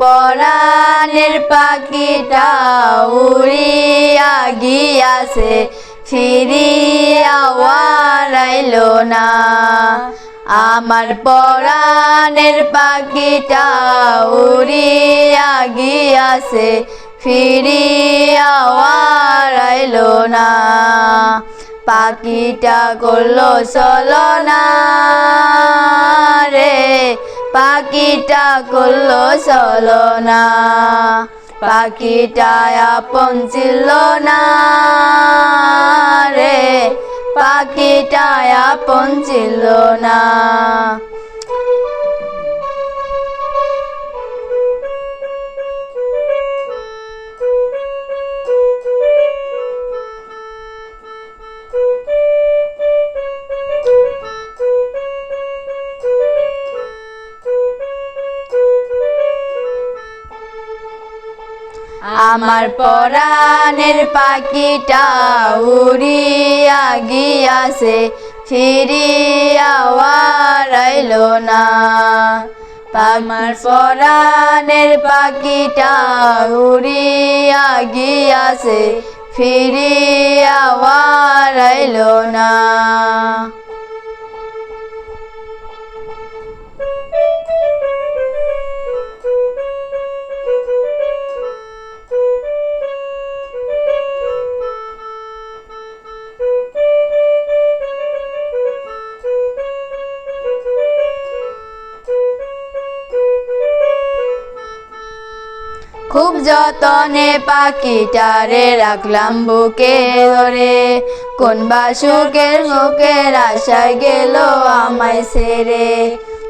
পরাণের পাখিটা উড়িয়া গিয়াছে ফিরিয়া আইল না। আমার পরাণের পাখিটা উড়িয়া গিয়াছে ফিরিয়া আইল না। পাখিটা করল চলো না রে পাখিটা করল চলো না পাখিটা আপন ছিল না রে। পাখিটা আপন ছিল না। আমার পরাণের পাখিটা উড়িয়া গিয়াছে, ফিরিয়া রইল না। আমার পরাণের পাখিটা উড়িয়া গিয়াছে, ফিরিয়া রইল না। যতনে পাখিটারে রাখলাম বুকে ধরে, কোন বাসুকের মুখের আশায় গেল আমায় সেরে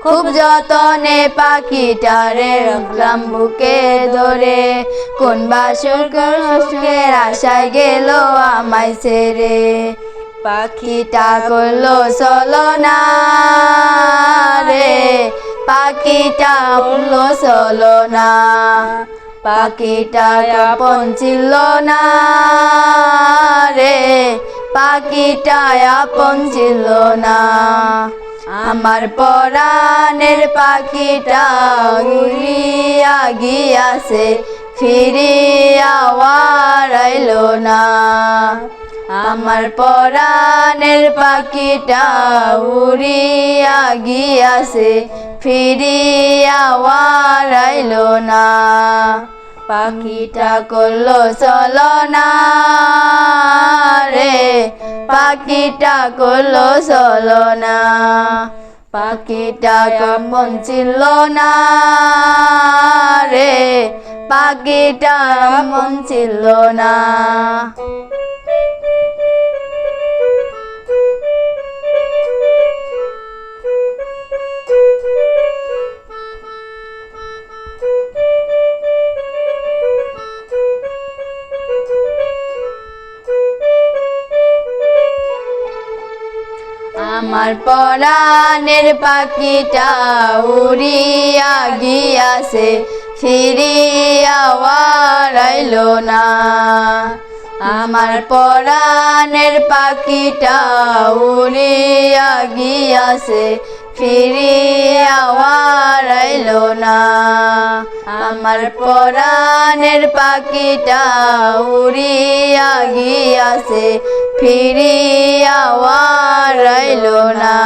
খুব যতনে পাখিটারে রাখলাম বুকে ধরে, কোন বাসুকের মুখের আশায় গেল আমায় সেরে পাখিটা করল চলো না রে, পাখিটা করল চলো না। পাখিটা আপন ছিল না রে পাখিটা আপন ছিল না। আমার পরাণের পাখিটা উড়িয়া গিয়াছে, ফিরিয়া রইল না। আমার পরাণের পাখিটা উড়িয়া গিয়াছে, ফিরিয়া রইল না। পাখিটা করল চলনা রে। পাখিটা করল, চলো না। পাখিটা কেমন ছিল না রে। পাখিটা মন ছিল না। আমার পরাণের পাখিটা উড়িয়া গিয়াছে ফিরিয়া রইল না। আমার পরাণের পাখিটা উড়িয়া গিয়াছে ফিরিয়া আমার পরাণের পাখিটা উড়িয়া গিয়াছে ফিরিয়া রইল না।